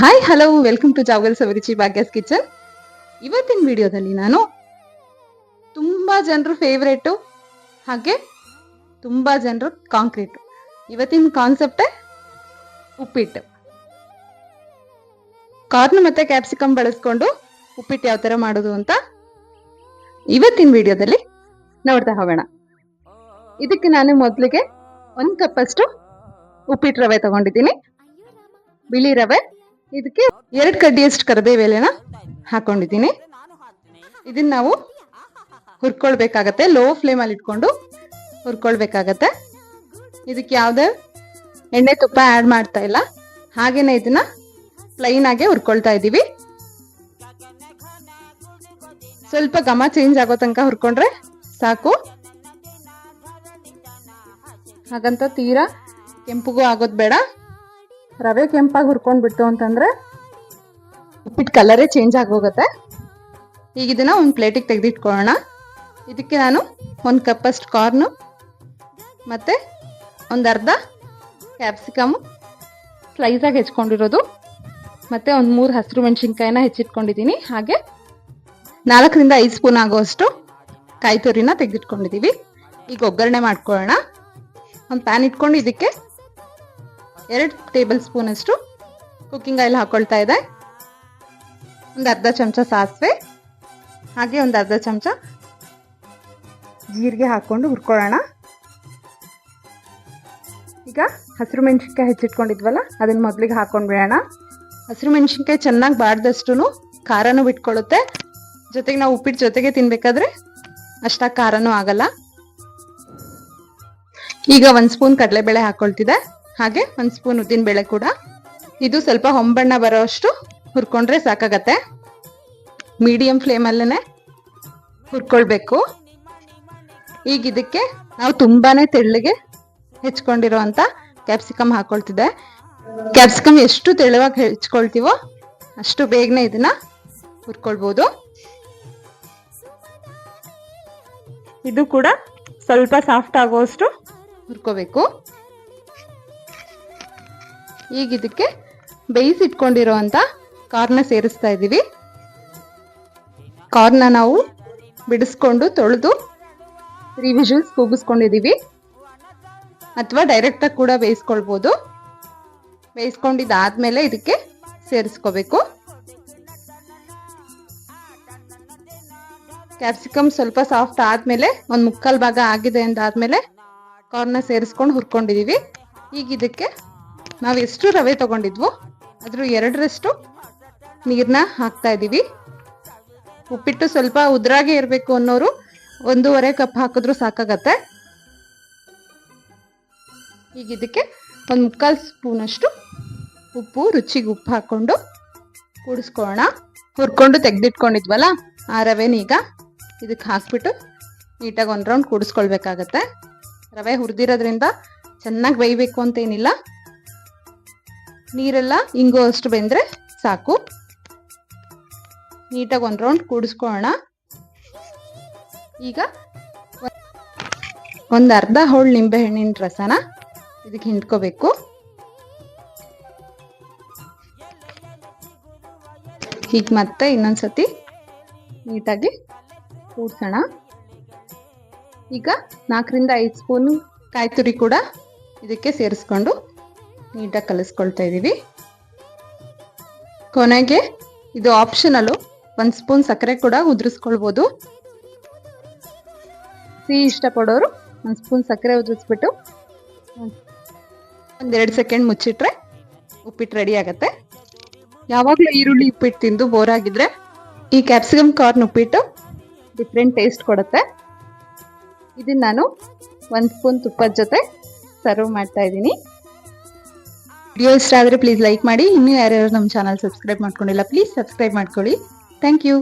Hi hello welcome to ಜಾವಲ್ ಸವರಿಚಿ Bhagya's kitchen ಇವತ್ತಿನ ವಿಡಿಯೋದಲ್ಲಿ ನಾನು ತುಂಬ ಜನರು ಫೇವ್ರೇಟು ಹಾಗೆ ತುಂಬ ಜನರು ಕಾಂಕ್ರೀಟ್ ಇವತ್ತಿನ ಕಾನ್ಸೆಪ್ಟೇ ಉಪ್ಪಿಟ್ಟು. ಕಾರ್ನ್ ಮತ್ತೆ ಕ್ಯಾಪ್ಸಿಕಮ್ ಬಳಸ್ಕೊಂಡು ಉಪ್ಪಿಟ್ಟು ಯಾವ ಥರ ಮಾಡೋದು ಅಂತ ಇವತ್ತಿನ ವಿಡಿಯೋದಲ್ಲಿ ನೋಡ್ತಾ ಹೋಗೋಣ. ಇದಕ್ಕೆ ನಾನು ಮೊದಲಿಗೆ ಒಂದು ಕಪ್ಪಷ್ಟು ಉಪ್ಪಿಟ್ಟು ರವೆ ತಗೊಂಡಿದ್ದೀನಿ. ಬಿಳಿ ರವೆ ಇದಕ್ಕೆ ಎರಡು ಕಡ್ಡಿಯಷ್ಟು ಕರಿಬೇವು ಎಲೆನ ಹಾಕೊಂಡಿದ್ದೀನಿ. ಇದನ್ನ ನಾವು ಹುರ್ಕೊಳ್ಬೇಕಾಗತ್ತೆ ಲೋ ಫ್ಲೇಮಲ್ಲಿ ಇಟ್ಕೊಂಡು ಹುರ್ಕೊಳ್ಬೇಕಾಗತ್ತೆ. ಇದಕ್ಕೆ ಯಾವುದೇ ಎಣ್ಣೆ ತುಪ್ಪ ಆ್ಯಡ್ ಮಾಡ್ತಾ ಇಲ್ಲ. ಹಾಗೇನೆ ಇದನ್ನ ಪ್ಲೈನ್ ಆಗಿ ಹುರ್ಕೊಳ್ತಾ ಇದ್ದೀವಿ. ಸ್ವಲ್ಪ ಘಮ ಚೇಂಜ್ ಆಗೋ ತನಕ ಹುರ್ಕೊಂಡ್ರೆ ಸಾಕು. ಹಾಗಂತ ತೀರಾ ಕೆಂಪುಗೂ ಆಗೋದು ಬೇಡ. ರವೆ ಕೆಂಪಾಗಿ ಹುರ್ಕೊಂಡ್ಬಿಟ್ಟು ಅಂತಂದ್ರೆ ಉಪ್ಪಿಟ್ಟು ಕಲರೇ ಚೇಂಜ್ ಆಗೋಗುತ್ತೆ. ಈಗ ಇದನ್ನ ಒಂದು ಪ್ಲೇಟಿಗೆ ತೆಗೆದಿಟ್ಕೊಳ್ಳೋಣ. ಇದಕ್ಕೆ ನಾನು ಒಂದು ಕಪ್ಪಷ್ಟು ಕಾರ್ನು ಮತ್ತು ಒಂದು ಅರ್ಧ ಕ್ಯಾಪ್ಸಿಕಮ್ ಸ್ಲೈಸಾಗಿ ಹೆಚ್ಕೊಂಡಿರೋದು, ಮತ್ತು ಒಂದು ಮೂರು ಹಸಿರು ಮೆಣಸಿನ್ಕಾಯಿನ ಹೆಚ್ಚಿಟ್ಕೊಂಡಿದ್ದೀನಿ ಹಾಗೆ ನಾಲ್ಕರಿಂದ ಐದು ಸ್ಪೂನ್ ಆಗೋಷ್ಟು ಕಾಯಿ ತುರಿನ ತೆಗೆದಿಟ್ಕೊಂಡಿದ್ದೀವಿ ಈಗ ಒಗ್ಗರಣೆ ಮಾಡ್ಕೊಳ್ಳೋಣ. ಒಂದು ಪ್ಯಾನ್ ಇಟ್ಕೊಂಡು ಇದಕ್ಕೆ ಎರಡು ಟೇಬಲ್ ಸ್ಪೂನ್ ಅಷ್ಟು ಕುಕ್ಕಿಂಗ್ ಆಯಿಲ್ ಹಾಕೊಳ್ತಾ ಇದೆ. ಒಂದು ಅರ್ಧ ಚಮಚ ಸಾಸಿವೆ, ಹಾಗೆ ಒಂದು ಅರ್ಧ ಚಮಚ ಜೀರಿಗೆ ಹಾಕ್ಕೊಂಡು ಹುರ್ಕೊಳ್ಳೋಣ. ಈಗ ಹಸಿರು ಮೆಣಸಿನ್ಕಾಯಿ ಹೆಚ್ಚಿಟ್ಕೊಂಡಿದ್ವಲ್ಲ, ಅದನ್ನು ಮೊದಲಿಗೆ ಹಾಕೊಂಡ್ಬಿಡೋಣ. ಹಸಿರು ಮೆಣಸಿನ್ಕಾಯಿ ಚೆನ್ನಾಗಿ ಬಾಡ್ದಷ್ಟು ಖಾರನೂ ಬಿಟ್ಕೊಳ್ಳುತ್ತೆ. ಜೊತೆಗೆ ನಾವು ಉಪ್ಪಿಟ್ಟು ಜೊತೆಗೆ ತಿನ್ಬೇಕಾದ್ರೆ ಅಷ್ಟಾಗಿ ಖಾರನೂ ಆಗಲ್ಲ. ಈಗ ಒಂದು ಸ್ಪೂನ್ ಕಡಲೆಬೇಳೆ ಹಾಕೊಳ್ತಿದೆ. ಹಾಗೆ ಒಂದು ಸ್ಪೂನ್ ಉದ್ದಿನ ಬೇಳೆ ಕೂಡ. ಇದು ಸ್ವಲ್ಪ ಹೊಂಬಣ್ಣ ಬರೋಷ್ಟು ಹುರ್ಕೊಂಡ್ರೆ ಸಾಕಾಗತ್ತೆ. ಮೀಡಿಯಂ ಫ್ಲೇಮಲ್ಲೇ ಹುರ್ಕೊಳ್ಬೇಕು. ಈಗ ಇದಕ್ಕೆ ನಾವು ತುಂಬಾನೇ ತೆಳ್ಳಗೆ ಹೆಚ್ಕೊಂಡಿರೋ ಅಂತ ಕ್ಯಾಪ್ಸಿಕಮ್ ಹಾಕೊಳ್ತಿದ್ದೆ ಕ್ಯಾಪ್ಸಿಕಮ್ ಎಷ್ಟು ತೆಳುವಾಗಿ ಹೆಚ್ಕೊಳ್ತೀವೋ ಅಷ್ಟು ಬೇಗನೆ ಇದನ್ನ ಹುರ್ಕೊಳ್ಬೋದು. ಇದು ಕೂಡ ಸ್ವಲ್ಪ ಸಾಫ್ಟ್ ಆಗುವಷ್ಟು ಹುರ್ಕೋಬೇಕು. ಈಗ ಇದಕ್ಕೆ ಬೇಯಿಸಿಟ್ಕೊಂಡಿರೋ ಅಂತ ಕಾರ್ನ ಸೇರಿಸ್ತಾ ಇದ್ದೀವಿ. ಕಾರ್ನ ನಾವು ಬಿಡಿಸ್ಕೊಂಡು ತೊಳೆದು ತ್ರೀ ವಿಷಲ್ಸ್ ಕೂಗಿಸ್ಕೊಂಡಿದ್ದೀವಿ. ಅಥವಾ ಡೈರೆಕ್ಟಾಗಿ ಕೂಡ ಬೇಯಿಸ್ಕೊಳ್ಬೋದು. ಬೇಯಿಸ್ಕೊಂಡಿದ್ದಾದ್ಮೇಲೆ ಇದಕ್ಕೆ ಸೇರಿಸ್ಕೋಬೇಕು. ಕ್ಯಾಪ್ಸಿಕಮ್ ಸ್ವಲ್ಪ ಸಾಫ್ಟ್ ಆದಮೇಲೆ ಒಂದು ಮುಕ್ಕಾಲು ಭಾಗ ಆಗಿದೆ ಅಂದಾದ್ಮೇಲೆ ಕಾರ್ನ ಸೇರಿಸ್ಕೊಂಡು ಹುರ್ಕೊಂಡಿದ್ದೀವಿ. ಈಗ ಇದಕ್ಕೆ ನಾವು ಎಷ್ಟು ರವೆ ತಗೊಂಡಿದ್ವು ಅದ್ರ ಎರಡರಷ್ಟು ನೀರನ್ನ ಹಾಕ್ತಾ ಇದ್ದೀವಿ ಉಪ್ಪಿಟ್ಟು ಸ್ವಲ್ಪ ಉದ್ರಾಗೆ ಇರಬೇಕು ಅನ್ನೋರು ಒಂದೂವರೆ ಕಪ್ ಹಾಕಿದ್ರು ಸಾಕಾಗತ್ತೆ. ಈಗ ಇದಕ್ಕೆ ಒಂದು ಮುಕ್ಕಾಲು ಸ್ಪೂನಷ್ಟು ಉಪ್ಪು, ರುಚಿಗೆ ಉಪ್ಪು ಹಾಕ್ಕೊಂಡು ಕೂಡಿಸ್ಕೊಳ್ಳೋಣ ಹುರ್ಕೊಂಡು ತೆಗೆದಿಟ್ಕೊಂಡಿದ್ವಲ್ಲ, ಆ ರವೆನ ಈಗ ಇದಕ್ಕೆ ಹಾಕ್ಬಿಟ್ಟು ನೀಟಾಗಿ ಒಂದು ರೌಂಡ್ ಕೂಡಿಸ್ಕೊಳ್ಬೇಕಾಗತ್ತೆ. ರವೆ ಹುರಿದಿರೋದ್ರಿಂದ ಚೆನ್ನಾಗಿ ಬೇಯಬೇಕು ಅಂತ ಏನಿಲ್ಲ. ನೀರೆಲ್ಲ ಹಿಂಗೋ ಅಷ್ಟು ಬೆಂದರೆ ಸಾಕು. ನೀಟಾಗಿ ಒಂದು ರೌಂಡ್ ಕೂಡಿಸ್ಕೊಳ್ಳೋಣ ಈಗ ಒಂದು ಅರ್ಧ ಹೋಳು ನಿಂಬೆಹಣ್ಣಿನ ರಸನ ಇದಕ್ಕೆ ಹಿಂಡ್ಕೋಬೇಕು. ಈಗ ಮತ್ತೆ ಇನ್ನೊಂದ್ಸತಿ ನೀಟಾಗಿ ಕೂಡ್ಸೋಣ. ಈಗ ನಾಲ್ಕರಿಂದ ಐದು ಸ್ಪೂನು ಕಾಯಿ ತುರಿ ಕೂಡ ಇದಕ್ಕೆ ಸೇರಿಸ್ಕೊಂಡು ನೀಟಾಗಿ ಕಲಿಸ್ಕೊಳ್ತಾ ಇದ್ದೀವಿ. ಕೊನೆಗೆ ಇದು ಆಪ್ಷನಲ್ಲು ಒಂದು ಸ್ಪೂನ್ ಸಕ್ಕರೆ ಕೂಡ ಉದುರಿಸ್ಕೊಳ್ಬೋದು. ಸಿಹಿ ಇಷ್ಟಪಡೋರು ಒಂದು ಸ್ಪೂನ್ ಸಕ್ಕರೆ ಉದುರಿಸ್ಬಿಟ್ಟು ಒಂದೆರಡು ಸೆಕೆಂಡ್ ಮುಚ್ಚಿಟ್ರೆ ಉಪ್ಪಿಟ್ಟು ರೆಡಿ ಆಗುತ್ತೆ. ಯಾವಾಗಲೂ ಈರುಳ್ಳಿ ಉಪ್ಪಿಟ್ಟು ತಿಂದು ಬೋರ್ ಆಗಿದ್ರೆ ಈ capsicum corn uppittu different taste ಕೊಡುತ್ತೆ. ಇದನ್ನು ನಾನು ಒಂದು ಸ್ಪೂನ್ ತುಪ್ಪದ ಜೊತೆ ಸರ್ವ್ ಮಾಡ್ತಾ ಇದ್ದೀನಿ. ವಿಡಿಯೋ ಇಷ್ಟ ಆದರೆ ಪ್ಲೀಸ್ ಲೈಕ್ ಮಾಡಿ. ಇನ್ನೂ ಯಾರ್ಯಾರು ನಮ್ಮ ಚಾನಲ್ ಸಬ್ಸ್ಕ್ರೈಬ್ ಮಾಡ್ಕೊಂಡಿಲ್ಲ ಪ್ಲೀಸ್ ಸಬ್ಸ್ಕ್ರೈಬ್ ಮಾಡ್ಕೊಳ್ಳಿ. Thank you